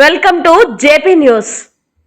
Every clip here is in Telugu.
Welcome to JP news.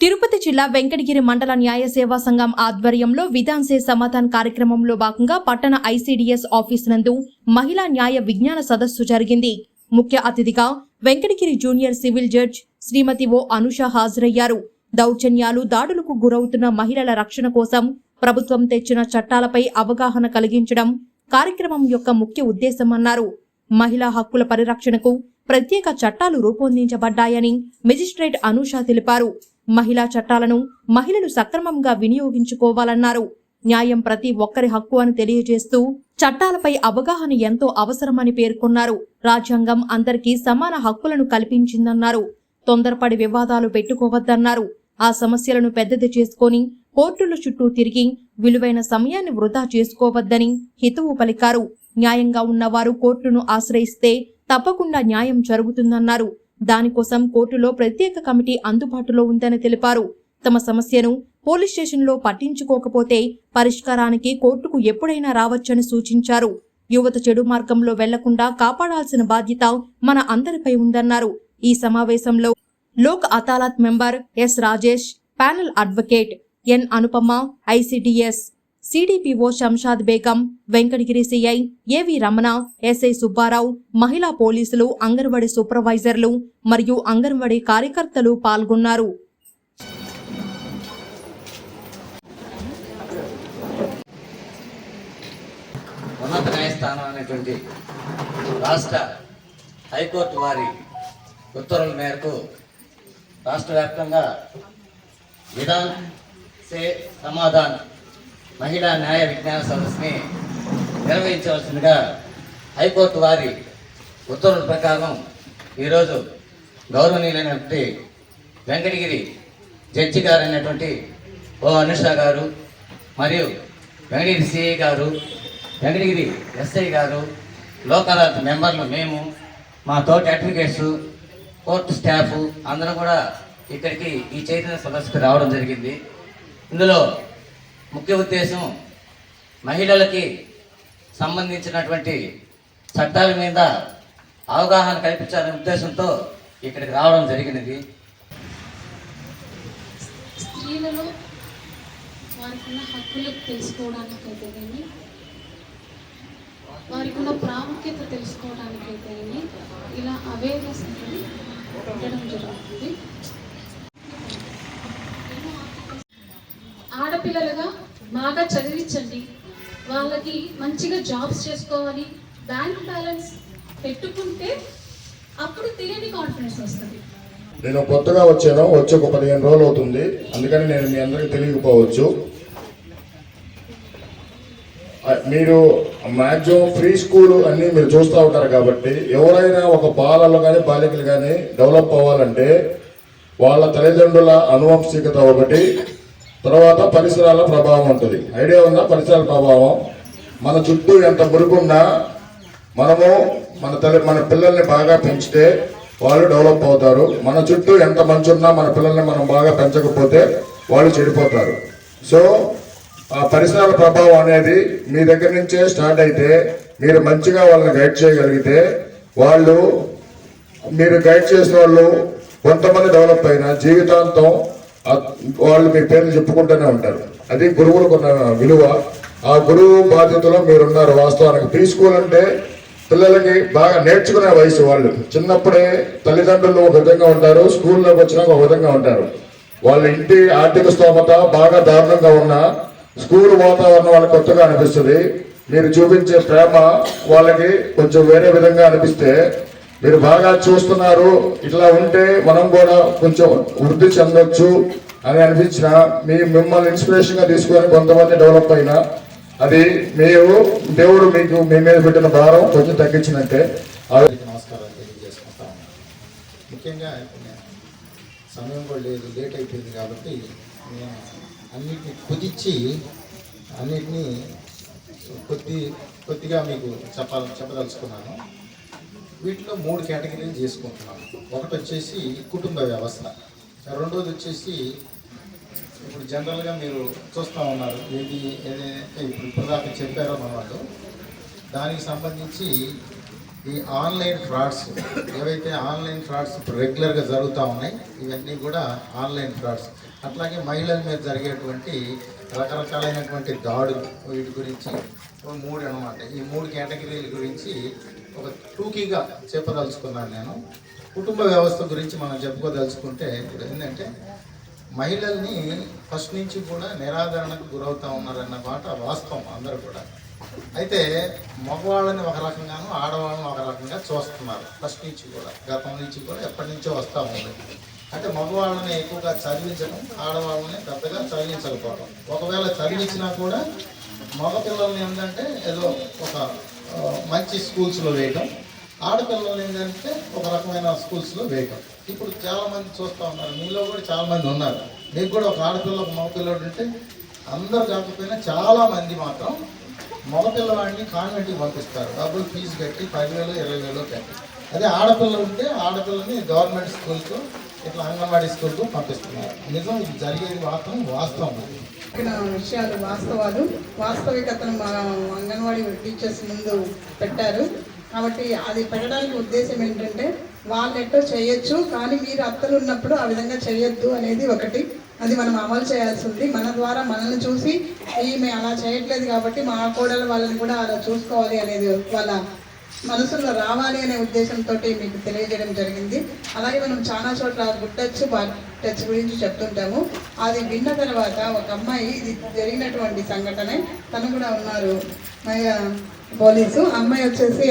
Tirupati జిల్లా వెంకటగిరి మండల న్యాయ సేవా సంఘం ఆధ్వర్యంలో విధాన్సే సమాధాన్ కార్యక్రమంలో భాగంగా పట్టణ ఐసీడీఎస్ ఆఫీస్ నందు మహిళా న్యాయ విజ్ఞాన సదస్సు జరిగింది. ముఖ్య అతిథిగా Venkatagiri junior civil judge Srimati O Anusha హాజరయ్యారు. దౌర్జన్యాలు దాడులకు గురవుతున్న మహిళల రక్షణ కోసం ప్రభుత్వం తెచ్చిన చట్టాలపై అవగాహన కలిగించడం కార్యక్రమం యొక్క ముఖ్య ఉద్దేశమన్నారు. మహిళా హక్కుల పరిరక్షణకు ప్రత్యేక చట్టాలు రూపొందించబడ్డాయని మెజిస్ట్రేట్ అనూష తెలిపారు. మహిళా చట్టాలను మహిళలు సక్రమంగా వినియోగించుకోవాలన్నారు. న్యాయం ప్రతి ఒక్కరి హక్కు అని తెలియజేస్తూ చట్టాలపై అవగాహన ఎంతో అవసరమని పేర్కొన్నారు. రాజ్యాంగం అందరికీ సమాన హక్కులను కల్పించిందన్నారు. తొందరపడి వివాదాలు పెట్టుకోవద్దన్నారు. ఆ సమస్యలను పెద్దది చేసుకొని కోర్టుల చుట్టూ తిరిగి విలువైన సమయాన్ని వృధా చేసుకోవద్దని హితవు పలికారు. న్యాయంగా ఉన్నవారు కోర్టును ఆశ్రయిస్తే తప్పకుండా న్యాయం జరుగుతుందన్నారు. దానికోసం కోర్టులో ప్రత్యేక కమిటీ అందుబాటులో ఉందని తెలిపారు. తమ సమస్యను పోలీస్ స్టేషన్లో పట్టించుకోకపోతే పరిష్కారానికి కోర్టుకు ఎప్పుడైనా రావచ్చని సూచించారు. యువత చెడు మార్గంలో వెళ్ళకుండా కాపాడాల్సిన బాధ్యత మన అందరిపై ఉందన్నారు. ఈ సమావేశంలో Lok Adalat member S Rajesh panel advocate N Anupama ICDS CDPO Shamshad Begum Venkatagiri CI AV Ramana SI Subbarao మహిళా పోలీసులు అంగన్వాడీ సూపర్వైజర్లు మరియు అంగన్వాడీ కార్యకర్తలు పాల్గొన్నారు. ఉన్నత న్యాయస్థానం అనేటువంటి రాష్ట్ర హైకోర్టు వారి ఉత్తర్వుల మేరకు రాష్ట్ర వ్యాప్తంగా విధాన్ సే సమాధాన్ మహిళా న్యాయ విజ్ఞాన సదస్సుని నిర్వహించవలసిందిగా హైకోర్టు వారి ఉత్తర్వుల ప్రకారం ఈరోజు గౌరవనీయులైనటువంటి వెంకటగిరి జడ్జి గారు అయినటువంటి ఓ అనుష గారు మరియు వెంకటగిరి సిఐ గారు వెంకటగిరి ఎస్ఐ గారు లోక్ మెంబర్లు మేము మా తోటి అడ్వకేట్స్ కోర్టు స్టాఫ్ అందరం కూడా ఇక్కడికి ఈ చైతన్య సదస్సుకు రావడం జరిగింది. ఇందులో ముఖ్య ఉద్దేశం మహిళలకి సంబంధించినటువంటి చట్టాల మీద అవగాహన కల్పించాలనే ఉద్దేశంతో ఇక్కడికి రావడం జరిగినది. స్త్రీలలో వారికి ఉన్న హక్కులు తెలుసుకోవడానికైతే కానీ వారికి ఉన్న ప్రాముఖ్యత తెలుసుకోవడానికైతే కానీ ఇలా అవేర్నెస్ అనేది ఉండడం జరుగుతుంది. ఆడపిల్లలుగా బాగా చదివించండి. వాళ్ళకి మంచిగా జాబ్స్ చేసుకోవాలి. బ్యాంక్ బ్యాలెన్స్ పెట్టుకుంటే అప్పుడు తెలియని కాన్ఫిడెన్స్ వస్తుంది. నేను కొత్తగా వచ్చాను. వచ్చి ఒక పదిహేను రోజులు అవుతుంది. అందుకని నేను మీ అందరికీ తెలియకపోవచ్చు. మీరు మ్యాక్సిమం ఫ్రీ స్కూల్ అన్ని మీరు చూస్తూ ఉంటారు కాబట్టి ఎవరైనా ఒక బాలలు కానీ బాలికలు కానీ డెవలప్ అవ్వాలంటే వాళ్ళ తల్లిదండ్రుల అనువంశికత ఒకటి తర్వాత పరిసరాల ప్రభావం ఉంటుంది. ఐడియా ఉందా? పరిసరాల ప్రభావం. మన చుట్టూ ఎంత మురుగున్నా మనము మన తల్లి మన పిల్లల్ని బాగా పెంచితే వాళ్ళు డెవలప్ అవుతారు. మన చుట్టూ ఎంత మంచి ఉన్నా మన పిల్లల్ని మనం బాగా పెంచకపోతే వాళ్ళు చెడిపోతారు. సో ఆ పరిసరాల ప్రభావం అనేది మీ దగ్గర నుంచే స్టార్ట్ అయితే మీరు మంచిగా వాళ్ళని గైడ్ చేయగలిగితే వాళ్ళు మీరు గైడ్ చేసిన వాళ్ళు కొంతమంది డెవలప్ అయినా జీవితాంతం వాళ్ళు మీ పేర్లు చెప్పుకుంటూనే ఉంటారు. అది గురువులకు ఉన్న విలువ. ఆ గురువు బాధ్యతలో మీరున్నారు. వాస్తవానికి ప్రీ స్కూల్ అంటే పిల్లలకి బాగా నేర్చుకునే వయసు వాళ్ళు. చిన్నప్పుడే తల్లిదండ్రులు ఒక విధంగా ఉంటారు స్కూల్లోకి వచ్చినాక ఒక విధంగా ఉంటారు. వాళ్ళ ఇంటి ఆర్థిక స్తోమత బాగా దారుణంగా ఉన్నా స్కూల్ వాతావరణం వాళ్ళకి కొత్తగా అనిపిస్తుంది. మీరు చూపించే ప్రేమ వాళ్ళకి కొంచెం వేరే విధంగా అనిపిస్తే మీరు బాగా చూస్తున్నారు. ఇట్లా ఉంటే మనం కూడా కొంచెం వృద్ధి చెందొచ్చు అని అనిపించిన మీ మిమ్మల్ని ఇన్స్పిరేషన్గా తీసుకొని కొంతమంది డెవలప్ అయినా అది మీరు దేవుడు మీకు మీ మీద పెట్టిన భారం కొంచెం తగ్గించినట్టే. నమస్కారాలు తెలియజేసుకుంటా ముఖ్యంగా సమయం కూడా లేదు లేట్ అయిపోయింది కాబట్టి నేను అన్నిటిని కుదిచ్చి అన్నిటినీ కొద్ది కొద్దిగా మీకు చెప్పాల చెప్పదలుచుకున్నాను. వీటిలో మూడు కేటగిరీలు చేసుకుంటున్నాం ఒకటి వచ్చేసి కుటుంబ వ్యవస్థ. రెండోది వచ్చేసి ఇప్పుడు జనరల్గా మీరు చూస్తూ ఉన్నారు. ఏది ఏదైతే ఇప్పుడు ఇప్పుడు చెప్పారో మన వాళ్ళు దానికి సంబంధించి ఈ ఆన్లైన్ ఫ్రాడ్స్ ఏవైతే ఆన్లైన్ ఫ్రాడ్స్ ఇప్పుడు రెగ్యులర్గా జరుగుతూ ఉన్నాయి ఇవన్నీ కూడా ఆన్లైన్ ఫ్రాడ్స్. అట్లాగే మహిళల మీద జరిగేటువంటి రకరకాలైనటువంటి దాడులు వీటి గురించి. మూడు అనమాట ఈ మూడు కేటగిరీల గురించి ఒక టూకీగా చెప్పదలుచుకున్నాను నేను. కుటుంబ వ్యవస్థ గురించి మనం చెప్పుకోదలుచుకుంటే ఇప్పుడు ఏంటంటే మహిళల్ని ఫస్ట్ నుంచి కూడా నిరాదరణకు గురవుతూ ఉన్నారన్న మాట వాస్తవం అందరూ కూడా. అయితే మగవాళ్ళని ఒక రకంగాను ఆడవాళ్ళని ఒక రకంగా చూస్తున్నారు. ఫస్ట్ నుంచి కూడా గతం నుంచి కూడా ఎప్పటి నుంచో వస్తూ ఉంది. అంటే మగవాళ్ళని ఎక్కువగా చదివించడం ఆడవాళ్ళని పెద్దగా చదివించకపోవడం. ఒకవేళ చదివించినా కూడా మగపిల్లల్ని ఏంటంటే ఏదో ఒక మంచి స్కూల్స్లో వేయటం. ఆడపిల్లలు ఏంటంటే ఒక రకమైన స్కూల్స్లో వేయడం ఇప్పుడు చాలామంది చూస్తూ ఉన్నారు. మీలో కూడా చాలామంది ఉన్నారు. మీకు కూడా ఒక ఆడపిల్ల ఒక మగపిల్లడు ఉంటే అందరు కాకపోయినా చాలామంది మాత్రం మగపిల్లవాడిని కాన్వెంట్కి పంపిస్తారు. డబ్బులు ఫీజు కట్టి పదివేలు ఇరవై వేలు కట్టి. అదే ఆడపిల్ల ఉంటే ఆడపిల్లని గవర్నమెంట్ స్కూల్కు ఇట్లా అంగన్వాడీ స్కూల్కు పంపిస్తున్నారు. నిజం ఇది జరిగేది మాత్రం వాస్తవం. అది విషయాలు వాస్తవాలు. వాస్తవికతను మా అంగన్వాడీ టీచర్స్ ముందు పెట్టారు. కాబట్టి అది పెట్టడానికి ఉద్దేశం ఏంటంటే వాళ్ళు ఎట్టో చేయొచ్చు కానీ మీరు అత్తలు ఉన్నప్పుడు ఆ విధంగా చేయొద్దు అనేది ఒకటి. అది మనం అమలు చేయాల్సి ఉంది. మన ద్వారా మనల్ని చూసి ఈమె అలా చేయట్లేదు కాబట్టి మా కోడలు వాళ్ళని కూడా అలా చూసుకోవాలి అనేది వాళ్ళ మనసులో రావాలి అనే ఉద్దేశంతో మీకు తెలియజేయడం జరిగింది. అలాగే మనం చాలా చోట్ల గుడ్ టచ్ బాడ్ టచ్ గురించి చెప్తుంటాము. అది విన్న తర్వాత ఒక అమ్మాయి ఇది జరిగినటువంటి సంఘటనే. తను కూడా ఉన్నారు. పోలీసు. అమ్మాయి వచ్చేసి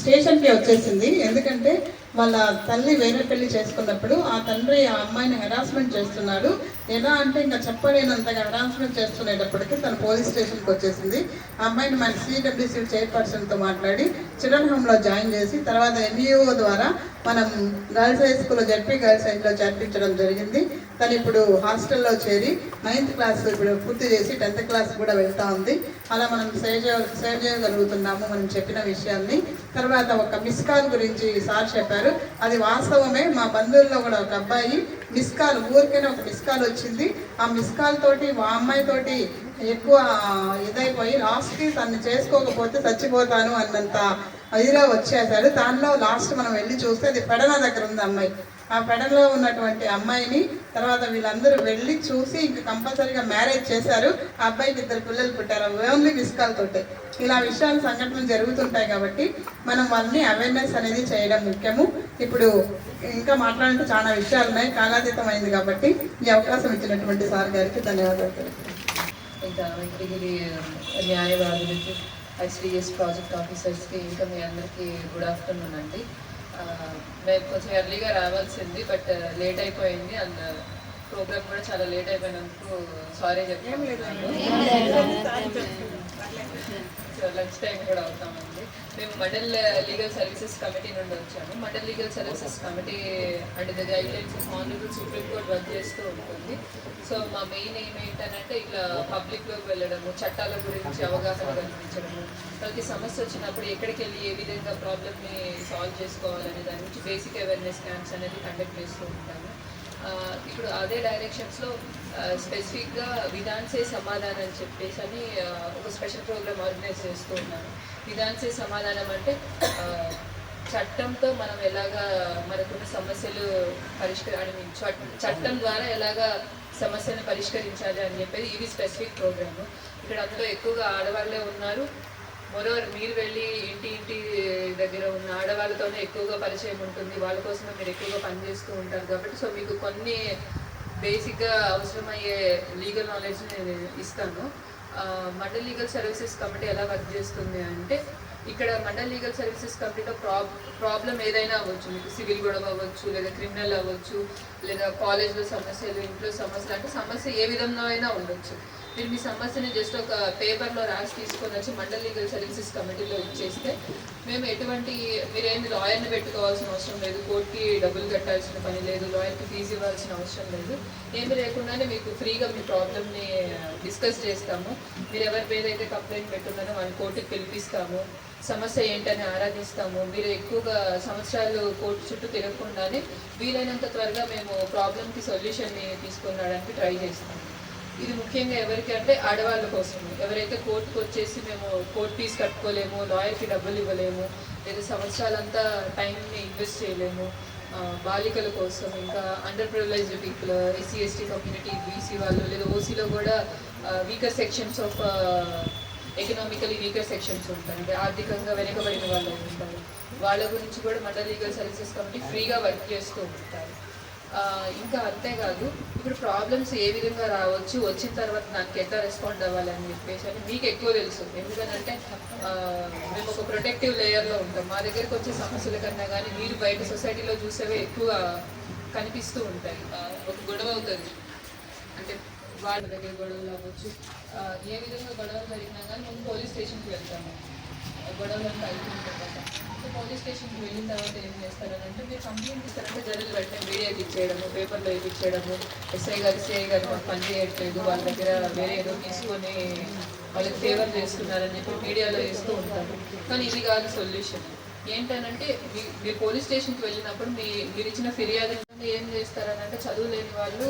స్టేషన్కి వచ్చేసింది. ఎందుకంటే వాళ్ళ తల్లి వేరే పెళ్ళి చేసుకున్నప్పుడు ఆ తండ్రి ఆ అమ్మాయిని హెరాస్మెంట్ చేస్తున్నాడు. ఎలా అంటే ఇంకా చెప్పలేనంతగా హెరాస్మెంట్ చేస్తునేటప్పటికి తను పోలీస్ స్టేషన్కి వచ్చేసింది. ఆ అమ్మాయిని మన సిడబ్ల్యూసీ చైర్పర్సన్తో మాట్లాడి చిల్డ్రన్ హోమ్లో జాయిన్ చేసి తర్వాత ఎన్ఈఓ ద్వారా మనం గర్ల్స్ హై స్కూల్లో జడ్పీ గర్ల్స్ హైలో చేర్పించడం జరిగింది. తను ఇప్పుడు హాస్టల్లో చేరి నైన్త్ క్లాస్ ఇప్పుడు పూర్తి చేసి టెన్త్ క్లాస్ కూడా వెళ్తూ ఉంది. అలా మనం సేవ్ చేయ సేవ్ చేయగలుగుతున్నాము మనం చెప్పిన విషయాన్ని. తర్వాత ఒక మిస్ కాల్ గురించి సార్ చెప్పారు. అది వాస్తవమే మా బంధువుల్లో కూడా ఒక అబ్బాయి మిస్ కాల్ ఊరికైనా ఒక మిస్ కాల్ వచ్చింది. ఆ మిస్ కాల్ తోటి మా అమ్మాయి తోటి ఎక్కువ ఇదైపోయి లాస్ట్కి తను చేసుకోకపోతే చచ్చిపోతాను అన్నంత ఇదిలో వచ్చేసాడు దానిలో లాస్ట్ మనం వెళ్ళి చూస్తే అది పెడన దగ్గర ఉంది అమ్మాయి. ఆ పెడలో ఉన్నటువంటి అమ్మాయిని తర్వాత వీళ్ళందరూ వెళ్ళి చూసి ఇంక కంపల్సరీగా మ్యారేజ్ చేశారు. ఆ అబ్బాయికి ఇద్దరు పిల్లలు పుట్టారు. ఓన్లీ మిస్ కాల్ తోటే. ఇలా విషయాలు సంఘటనలు జరుగుతుంటాయి కాబట్టి మనం వాళ్ళని అవేర్నెస్ అనేది చేయడం ముఖ్యము. ఇప్పుడు ఇంకా మాట్లాడంటే చాలా విషయాలు ఉన్నాయి. కాలాతీతమైంది అయింది కాబట్టి ఈ అవకాశం ఇచ్చినటువంటి సార్ గారికి ధన్యవాదాలు. ఇంకా వెంకటగిరి న్యాయవాదులకి ఐసిడిఎస్ ప్రాజెక్ట్ ఆఫీసర్స్కి ఇంకా మీ అందరికీ గుడ్ ఆఫ్టర్నూన్ అండి. మేము కొంచెం ఎర్లీగా రావాల్సింది బట్ లేట్ అయిపోయింది. అండ్ ప్రోగ్రామ్ కూడా చాలా లేట్ అయిపోయినందుకు సారీ చెప్తాను సో లంచ్ టైం కూడా అవుతామండి మేము మండల్ లీగల్ సర్వీసెస్ కమిటీ నుండి వచ్చాము Mandal legal services committee and the guide of honourable supreme court work చేస్తూ ఉంటుంది. సో మా మెయిన్ ఏం ఏంటంటే ఇట్లా పబ్లిక్లోకి వెళ్ళడము చట్టాల గురించి అవగాహన కల్పించడము. ప్రతి సమస్య వచ్చినప్పుడు ఎక్కడికి వెళ్ళి ఏ విధంగా ప్రాబ్లమ్ని సాల్వ్ చేసుకోవాలనే దాని గురించి బేసిక్ అవేర్నెస్ క్యాంప్స్ అనేది కండక్ట్ చేస్తూ ఉంటాము. ఇప్పుడు అదే డైరెక్షన్స్లో స్పెసిఫిక్గా విధాన్సే సమాధానం అని చెప్పేసి అని ఒక స్పెషల్ ప్రోగ్రామ్ ఆర్గనైజ్ చేస్తూ ఉన్నాను విధాన్సే సమాధానం అంటే చట్టంతో మనం ఎలాగా మనకున్న సమస్యలు పరిష్కరి చట్టం ద్వారా ఎలాగా సమస్యను పరిష్కరించాలి అని చెప్పేది ఇది స్పెసిఫిక్ ప్రోగ్రాము ఇక్కడ అందులో ఎక్కువగా ఆడవాళ్ళే ఉన్నారు. మరోవర్ మీరు వెళ్ళి దగ్గర ఉన్న ఆడవాళ్ళతోనే ఎక్కువగా పరిచయం ఉంటుంది. వాళ్ళ కోసమే మీరు ఎక్కువగా పనిచేస్తూ ఉంటారు కాబట్టి సో మీకు కొన్ని బేసిక్గా అవసరమయ్యే లీగల్ నాలెడ్జ్ నేను ఇస్తాను. మండల్ లీగల్ సర్వీసెస్ కమిటీ ఎలా వర్క్ చేస్తుంది అంటే ఇక్కడ మండల్ లీగల్ సర్వీసెస్ కమిటీలో ప్రాబ్ ప్రాబ్లం ఏదైనా అవ్వచ్చు. మీకు సివిల్ గొడవ అవ్వచ్చు లేదా క్రిమినల్ అవ్వచ్చు లేదా కాలేజ్లో సమస్యలు ఇంట్లో సమస్యలు అంటే సమస్య ఏ విధంగా అయినా ఉండొచ్చు. మీరు మీ సమస్యని జస్ట్ ఒక పేపర్లో రాసి తీసుకొని వచ్చి మండల్ లీగల్ సర్వీసెస్ కమిటీలో ఇచ్చేస్తే మేము ఎటువంటి మీరేమి లాయర్ని పెట్టుకోవాల్సిన అవసరం లేదు కోర్టుకి డబ్బులు కట్టాల్సిన పని లేదు లాయర్కి ఫీజు ఇవ్వాల్సిన అవసరం లేదు ఏమి లేకుండానే మీకు ఫ్రీగా మీ ప్రాబ్లమ్ని డిస్కస్ చేస్తాము. మీరు ఎవరి మీద అయితే కంప్లైంట్ పెట్టున్నారో వాళ్ళని కోర్టుకి పిలిపిస్తాము. సమస్య ఏంటని ఆరాధిస్తాము. మీరు ఎక్కువగా సంవత్సరాలు కోర్టు చుట్టూ తిరగకుండానే వీలైనంత త్వరగా మేము ప్రాబ్లమ్కి సొల్యూషన్ని తీసుకొని రావడానికి ట్రై చేస్తాము. ఇది ముఖ్యంగా ఎవరికి అంటే ఆడవాళ్ళ కోసం. ఎవరైతే కోర్టుకు వచ్చేసి మేము కోర్టు ఫీజు కట్టుకోలేము లాయర్కి డబ్బులు ఇవ్వలేము లేదా సంవత్సరాలంతా టైంని ఇన్వెస్ట్ చేయలేము బాలికల కోసం ఇంకా underprivileged people SC ST community BC వాళ్ళు లేదా ఓసీలో కూడా weaker sections of economically weaker sections ఉంటాయి. అంటే ఆర్థికంగా వెనుకబడిన వాళ్ళు ఉంటారు. వాళ్ళ గురించి కూడా మండల లీగల్ సర్వీసెస్ కమిటీ ఫ్రీగా వర్క్ చేస్తూ ఉంటారు. ఇంకా అంతేకాదు ఇప్పుడు ప్రాబ్లమ్స్ ఏ విధంగా రావచ్చు వచ్చిన తర్వాత నాకు ఎట్లా రెస్పాండ్ అవ్వాలని చెప్పేసి అని మీకు ఎక్కువ తెలుసు. ఎందుకంటే మేము ఒక ప్రొటెక్టివ్ లేయర్లో ఉంటాం. మా దగ్గరికి వచ్చే సమస్యల కన్నా కానీ మీరు బయట సొసైటీలో చూసేవే ఎక్కువ కనిపిస్తూ ఉంటాయి. ఒక గొడవ అవుతుంది. అంటే వాళ్ళ దగ్గర గొడవలు అవ్వచ్చు. ఏ విధంగా గొడవలు జరిగినా కానీ మేము పోలీస్ స్టేషన్కి వెళ్తాము. గొడవలు అంటే తర్వాత పోలీస్ స్టేషన్కి వెళ్ళిన తర్వాత ఏం చేస్తారని అంటే మీరు కంప్లైంట్ ఇస్తారంటే జడ్జిలు వెంటనే మీడియాకి ఇచ్చేయడము పేపర్లో ఇచ్చేయడము ఎస్ఐ గారు సిఐ గారు మాకు పని చేయట్లేదు వాళ్ళ దగ్గర వేరే ఏదో తీసుకొని వాళ్ళకి ఫేవర్ చేస్తున్నారని చెప్పి మీడియాలో వేస్తూ ఉంటారు. కానీ ఇది కాదు సొల్యూషన్. ఏంటనంటే మీ- మీరు పోలీస్ స్టేషన్కి వెళ్ళినప్పుడు మీ మీరు ఇచ్చిన ఫిర్యాదు ఏం చేస్తారని అంటే చదువు లేని వాళ్ళు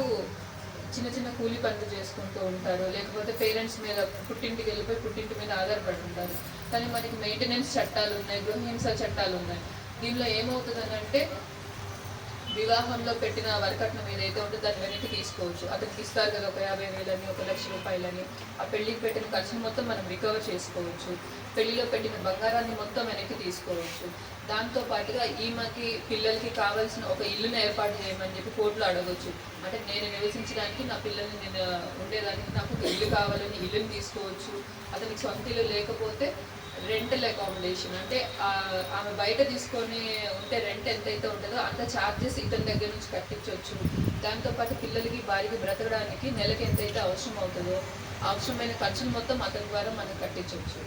చిన్న చిన్న కూలి పనులు చేసుకుంటూ ఉంటారు. లేకపోతే పేరెంట్స్ మీద పుట్టింటికి వెళ్ళిపోయి పుట్టింటి మీద ఆధారపడి ఉంటారు. కానీ మనకి మెయింటెనెన్స్ చట్టాలు ఉన్నాయి గృహహింస చట్టాలు ఉన్నాయి. దీనిలో ఏమవుతుందని అంటే వివాహంలో పెట్టిన వరకట్నం ఏదైతే ఉంటుందో దాన్ని వెనక్కి తీసుకోవచ్చు. అతనికి ఇస్తారు కదా ఒక యాభై వేలని ఒక లక్ష రూపాయలని. ఆ పెళ్ళికి పెట్టిన ఖర్చును మొత్తం మనం రికవర్ చేసుకోవచ్చు. పెళ్ళిలో పెట్టిన బంగారాన్ని మొత్తం వెనక్కి తీసుకోవచ్చు. దాంతో పాటుగా ఈమెకి పిల్లలకి కావాల్సిన ఒక ఇల్లుని ఏర్పాటు చేయమని చెప్పి కోర్టులో అడగవచ్చు అంటే నేను నివసించడానికి నా పిల్లల్ని నేను ఉండేదానికి నాకు ఒక ఇల్లు కావాలని ఇల్లుని తీసుకోవచ్చు. అతనికి సొంత ఇల్లు లేకపోతే రెంటల్ అకామిడేషన్ అంటే ఆమె బయట తీసుకొని ఉంటే రెంట్ ఎంతైతే ఉంటుందో అంత ఛార్జెస్ ఇతని దగ్గర నుంచి కట్టించవచ్చు దాంతోపాటు పిల్లలకి భార్యకి బ్రతకడానికి నెలకి ఎంతైతే అవసరం అవుతుందో అవసరమైన ఖర్చులు మొత్తం అతని ద్వారా మనం కట్టించవచ్చు